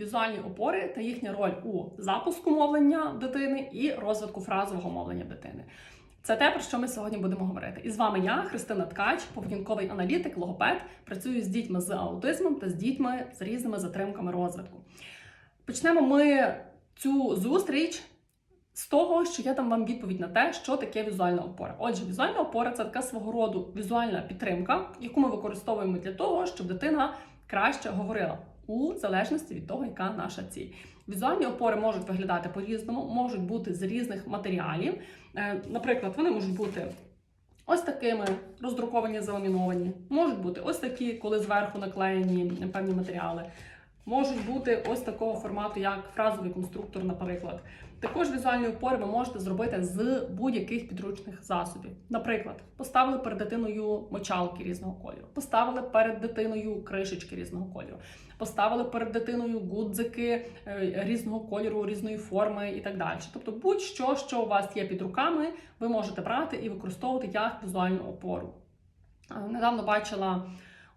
візуальні опори та їхня роль у запуску мовлення дитини і розвитку фразового мовлення дитини. Це те, про що ми сьогодні будемо говорити. І з вами я, Христина Ткач, поведінковий аналітик, логопед. Працюю з дітьми з аутизмом та з дітьми з різними затримками розвитку. Почнемо ми цю зустріч з того, що я дам вам відповідь на те, що таке візуальна опора. Отже, візуальна опора це така свого роду візуальна підтримка, яку ми використовуємо для того, щоб дитина краще говорила у залежності від того, яка наша ціль. Візуальні опори можуть виглядати по-різному, можуть бути з різних матеріалів. Е, Наприклад, вони можуть бути ось такими роздруковані, заламіновані, можуть бути ось такі, коли зверху наклеєні певні матеріали. Можуть бути ось такого формату, як фразовий конструктор, наприклад. Також візуальні опори ви можете зробити з будь-яких підручних засобів. Наприклад, поставили перед дитиною мочалки різного кольору, поставили перед дитиною кришечки різного кольору, поставили перед дитиною гудзики е, різного кольору, різної форми і так далі. Тобто, будь-що, що у вас є під руками, ви можете брати і використовувати як візуальну опору. Е, Недавно бачила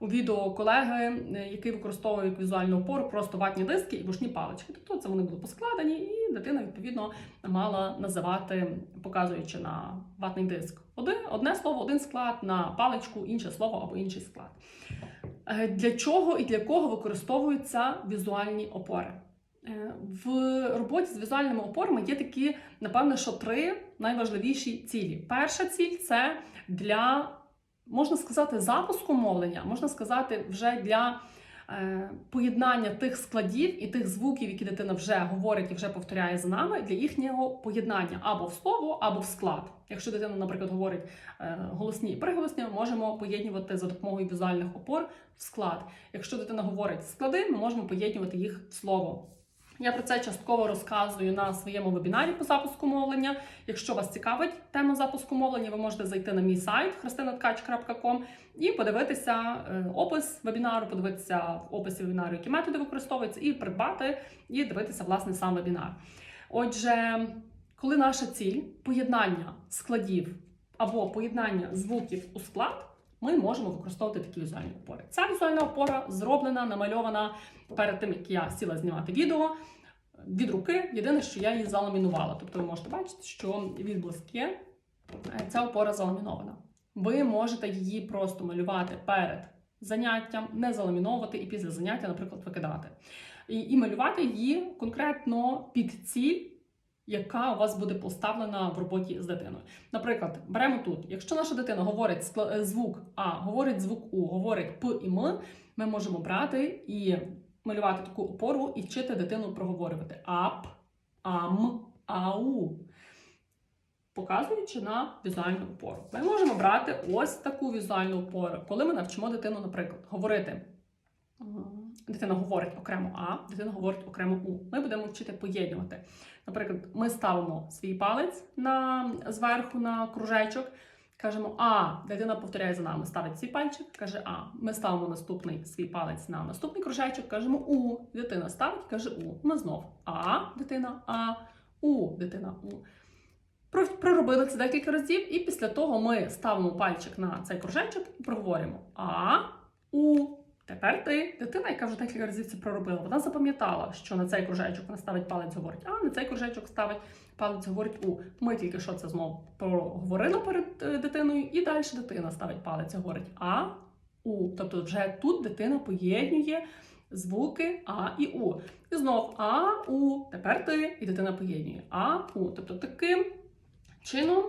у відео колеги, е, які використовують візуальну опору, просто ватні диски і бушні палички. Тобто це вони були поскладені, і дитина відповідно мала називати, показуючи на ватний диск. Один, одне слово, один склад на паличку, інше слово або інший склад. Е, Для чого і для кого використовуються візуальні опори? Е, В роботі з візуальними опорами є такі, напевно, що три найважливіші цілі. Перша ціль це для можна сказати, запуску мовлення, можна сказати, вже для е, поєднання тих складів і тих звуків, які дитина вже говорить і вже повторяє за нами, для їхнього поєднання або в слово, або в склад. Якщо дитина, наприклад, говорить е, голосні і приголосні, ми можемо поєднувати за допомогою візуальних опор в склад. Якщо дитина говорить склади, ми можемо поєднувати їх в слово. Я про це частково розказую на своєму вебінарі по запуску мовлення. Якщо вас цікавить тема запуску мовлення, ви можете зайти на мій сайт christinatkach.com і подивитися е, опис вебінару, подивитися в описі вебінару, які методи використовуються, і придбати, і дивитися власне сам вебінар. Отже, коли наша ціль поєднання складів або поєднання звуків у склад. Ми можемо використовувати такі візуальні опори. Ця візуальна опора зроблена, намальована перед тим, як я сіла знімати відео від руки. Єдине, що я її заламінувала. Тобто ви можете бачити, що від близьки е, ця опора заламінована. Ви можете її просто малювати перед заняттям, не заламіновувати і після заняття, наприклад, викидати. І, і малювати її конкретно під ціль. Яка у вас буде поставлена в роботі з дитиною? Наприклад, беремо тут. Якщо наша дитина говорить е, звук А, говорить звук У, говорить П і М, ми можемо брати і малювати таку опору і вчити дитину проговорювати ап, ам, ау, показуючи на візуальну опору. Ми можемо брати ось таку візуальну опору, коли ми навчимо дитину, наприклад, говорити. Дитина говорить окремо А, дитина говорить окремо У. Ми будемо вчити поєднувати. Наприклад, ми ставимо свій палець на зверху на кружечок, кажемо А, дитина повторяє за нами, ставить свій пальчик, каже А. Ми ставимо наступний свій палець на наступний кружечок, кажемо У. Дитина ставить, каже У. Ми знов А, дитина А, У, дитина У. Про- Проробили це декілька разів, і після того ми ставимо пальчик на цей кружечок і проговорюємо А, У. Тепер ти, дитина, яка вже декілька разів це проробила, вона запам'ятала, що на цей кружечок вона ставить палець, говорить А, на цей кружечок ставить палець, говорить У. Ми тільки що це знову проговорили перед е, дитиною, і далі дитина ставить палець, говорить А, У. Тобто вже тут дитина поєднує звуки А і У. І знов А, У. Тепер ти, і дитина поєднує А, У. Тобто таким чином,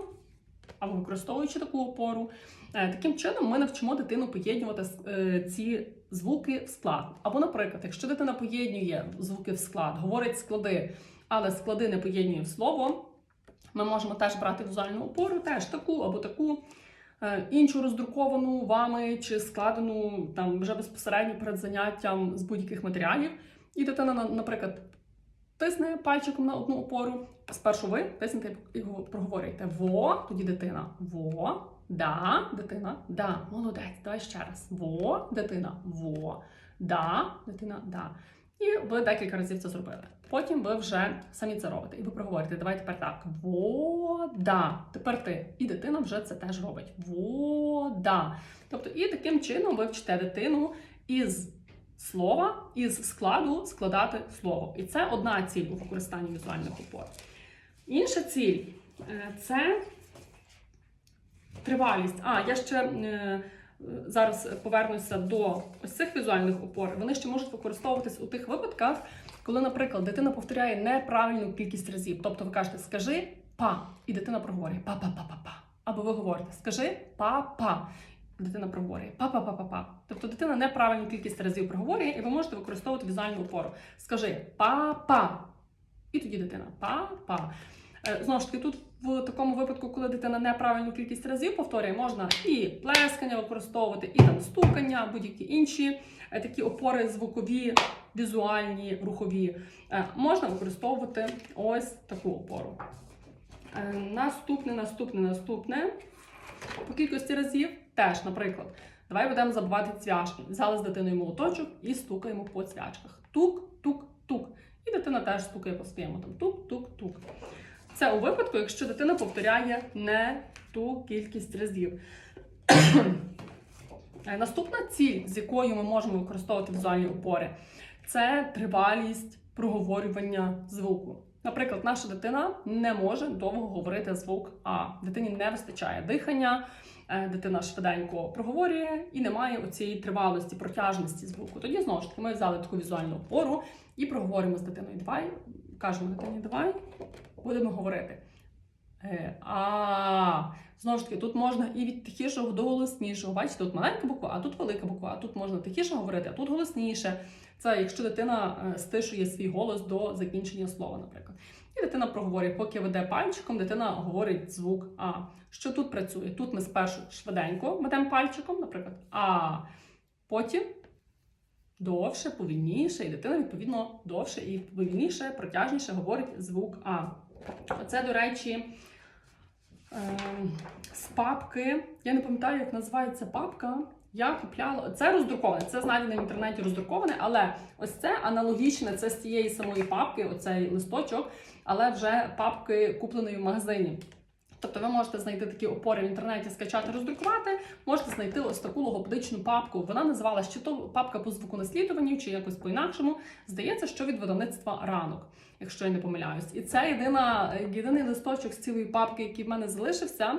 або використовуючи таку опору, таким чином ми навчимо дитину поєднувати е, ці звуки в склад. Або, наприклад, якщо дитина поєднує звуки в склад, говорить склади, але склади не поєднує в слово, ми можемо теж брати візуальну опору, теж таку або таку. е, Іншу роздруковану вами чи складену там вже безпосередньо перед заняттям з будь-яких матеріалів. І дитина, наприклад, тисне пальчиком на одну опору. Спершу ви тиснете і проговорюєте во, тоді дитина во, да, дитина, да. Молодець, давай ще раз. Во, дитина, во, да, дитина, да. І ви декілька разів це зробили. Потім ви вже самі це робите. І ви проговорите. Давай тепер так. Вода. Тепер ти. І дитина вже це теж робить. Вода. Тобто, і таким чином ви вчите дитину із слова із складу складати слово. І це одна ціль у використанні візуальних опор. Інша ціль е, це тривалість. А, я ще е, зараз повернуся до ось цих візуальних опор. Вони ще можуть використовуватись у тих випадках, коли, наприклад, дитина повторяє неправильну кількість разів. Тобто ви кажете, скажи па, і дитина проговорює па-па-па-па-па. Або ви говорите, скажи па-па. Дитина проговорює па-па-па-па-па. Тобто дитина неправильну кількість разів проговорює, і ви можете використовувати візуальну опору. Скажи па-па. І тоді дитина па-па. Е, Знову ж таки, тут в такому випадку, коли дитина неправильну кількість разів повторює, можна і плескання використовувати, і там стукання, будь-які інші е, такі опори звукові, візуальні, рухові. Е, Можна використовувати ось таку опору. Е, Наступне, наступне, наступне. По кількості разів теж, наприклад, давай будемо забивати цвяшки. Взяли з дитиною молоточок і стукаємо по цвячках. Тук, тук, тук. І дитина теж стукає по своєму там тук, тук, тук. Це у випадку, якщо дитина повторяє не ту кількість разів. Е, Наступна ціль, з якою ми можемо використовувати візуальні опори, це тривалість проговорювання звуку. Наприклад, наша дитина не може довго говорити звук А. Дитині не вистачає дихання, е, дитина швиденько проговорює і немає оцієї тривалості, протяжності звуку. Тоді знову ж таки ми взяли таку візуальну опору і проговорюємо з дитиною. Давай кажемо дитині, давай будемо говорити. Е, А знову ж таки, тут можна і від тихішого до голоснішого. Бачите, тут маленька буква, а тут велика буква, а тут можна тихіше говорити, а тут голосніше. Це якщо дитина е, стишує свій голос до закінчення слова, наприклад. І дитина проговорює, поки веде пальчиком, дитина говорить звук А. Що тут працює? Тут ми спершу швиденько ведемо пальчиком, наприклад, А. Потім довше, повільніше, і дитина, відповідно, довше і повільніше, протяжніше говорить звук А. Це, до речі, ем, з папки. Я не пам'ятаю, як називається папка. Я купляла це роздруковане, це знайдене в інтернеті роздруковане, але ось це аналогічне, це з цієї самої папки, оцей листочок, але вже папки купленої в магазині. Тобто ви можете знайти такі опори в інтернеті, скачати, роздрукувати, можете знайти ось таку логопедичну папку. Вона називалась чи то папка по звуконаслідуванню, чи якось по-інакшому. Здається, що від видавництва ранок, якщо я не помиляюсь. І це єдина, єдиний листочок з цілої папки, який в мене залишився.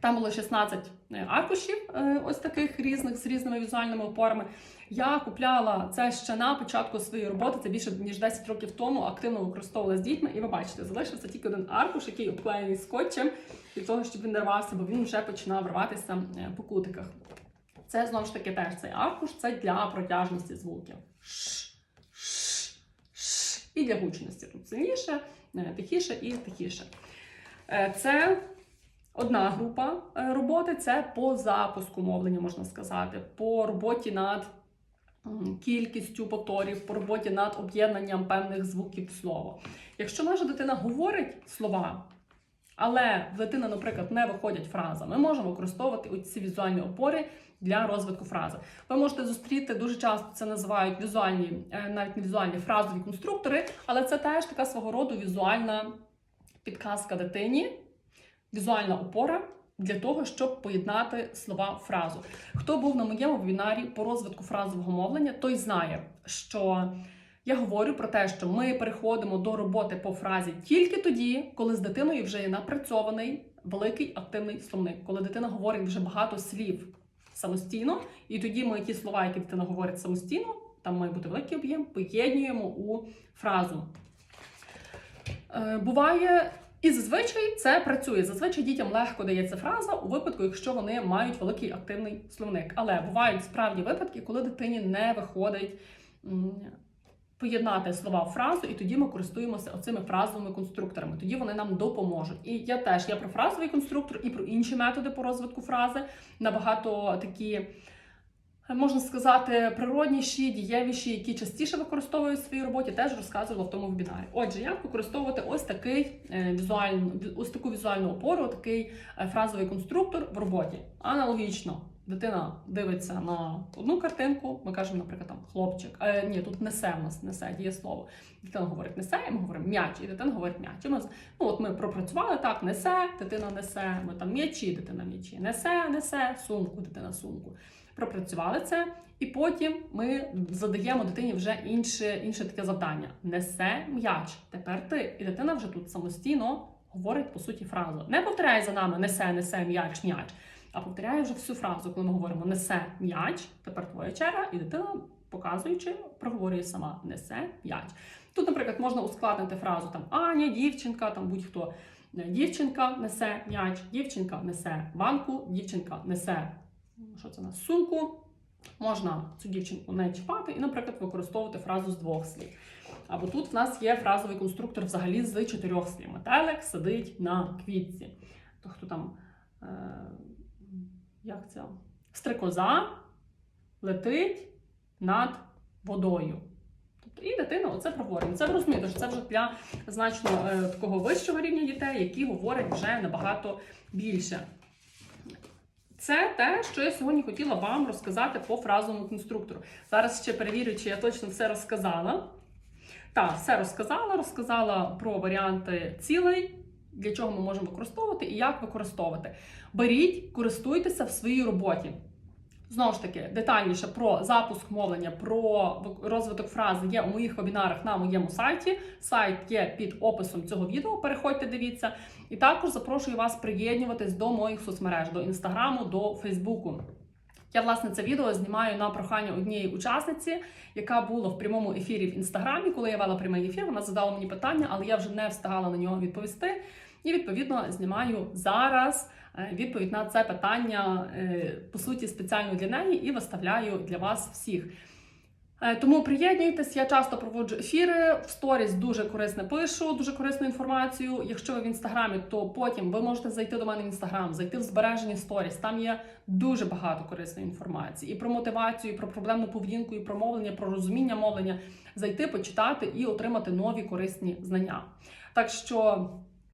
Там було 16 аркушів, е, ось таких різних з різними візуальними опорами. Я купляла це ще на початку своєї роботи, це більше ніж 10 років тому, активно використовувала з дітьми. І ви бачите, залишився тільки один аркуш, який обклеєний скотчем, від того, щоб він не рвався, бо він вже починав рватися е, по кутиках. Це знову ж таки теж цей аркуш, це для протяжності звуків. І для гучності. Тут сильніше, е, тихіше і тихіше. Е, Це Одна група е, роботи це по запуску мовлення, можна сказати, по роботі над кількістю повторів, по роботі над об'єднанням певних звуків в слово. Якщо наша дитина говорить слова, але в дитини, наприклад, не виходять фрази, ми можемо використовувати ці візуальні опори для розвитку фрази. Ви можете зустріти дуже часто це називають візуальні, е, навіть не візуальні фразові конструктори, але це теж така свого роду візуальна підказка дитині візуальна опора для того, щоб поєднати слова фразу. Хто був на моєму вебінарі по розвитку фразового мовлення, той знає, що я говорю про те, що ми переходимо до роботи по фразі тільки тоді, коли з дитиною вже є напрацьований великий активний словник, коли дитина говорить вже багато слів самостійно, і тоді ми ті слова, які дитина говорить самостійно, там має бути великий об'єм, поєднуємо у фразу. Е, Буває і зазвичай це працює. Зазвичай дітям легко дається фраза у випадку, якщо вони мають великий активний словник. Але бувають справді випадки, коли дитині не виходить поєднати слова в фразу, і тоді ми користуємося оцими фразовими конструкторами. Тоді вони нам допоможуть. І я теж я про фразовий конструктор і про інші методи по розвитку фрази набагато такі. Можна сказати, природніші, дієвіші, які частіше використовують в своїй роботі, теж розказувала в тому вебінарі. Отже, як використовувати ось такий е, візуальну, ось таку візуальну опору, такий е, фразовий конструктор в роботі. Аналогічно, дитина дивиться на одну картинку, ми кажемо, наприклад, там хлопчик. Е, ні, тут несе в нас несе дієслово. Дитина говорить несе, і ми говоримо м'яч, і дитина говорить м'яч. І Ми, ну, от ми пропрацювали так, несе, дитина несе, ми там м'ячі, дитина м'ячі, несе, несе, сумку, дитина сумку. пропрацювали це, і потім ми задаємо дитині вже інше, інше таке завдання: несе м'яч. Тепер ти. І дитина вже тут самостійно говорить по суті фразу. Не повторяє за нами несе, несе м'яч, м'яч, а повторяє вже всю фразу, коли ми говоримо несе м'яч, тепер твоя черга, і дитина, показуючи, проговорює сама несе м'яч. Тут, наприклад, можна ускладнити фразу там Аня, дівчинка, там будь-хто. Дівчинка несе м'яч, дівчинка несе банку, дівчинка несе що це у нас, сумку. Можна цю дівчинку не чіпати і, наприклад, використовувати фразу з двох слів. Або тут в нас є фразовий конструктор взагалі з чотирьох слів. Метелик сидить на квітці. То хто там, е, як це? Стрикоза летить над водою. Тобто і дитина оце проговорює. Це розумієте, що це вже для значно е, такого вищого рівня дітей, які говорять вже набагато більше. Це те, що я сьогодні хотіла вам розказати по фразовому конструктору. Зараз ще перевірю, чи я точно все розказала. Так, все розказала, розказала про варіанти цілей, для чого ми можемо використовувати і як використовувати. Беріть, користуйтеся в своїй роботі. Знову ж таки, детальніше про запуск мовлення, про розвиток фрази є у моїх вебінарах на моєму сайті. Сайт є під описом цього відео. Переходьте, дивіться. І також запрошую вас приєднуватись до моїх соцмереж, до інстаграму, до Фейсбуку. Я, власне, це відео знімаю на прохання однієї учасниці, яка була в прямому ефірі в інстаграмі. Коли я вела прямий ефір, вона задала мені питання, але я вже не встигала на нього відповісти. І відповідно знімаю зараз е, відповідь на це питання, е, по суті, спеціально для неї і виставляю для вас всіх. Е, Тому приєднуйтесь, я часто проводжу ефіри, в сторіс дуже корисне пишу, дуже корисну інформацію. Якщо ви в інстаграмі, то потім ви можете зайти до мене в інстаграм, зайти в збережені сторіс. Там є дуже багато корисної інформації і про мотивацію, і про проблемну поведінку, і про мовлення, про розуміння мовлення. Зайти, почитати і отримати нові корисні знання. Так що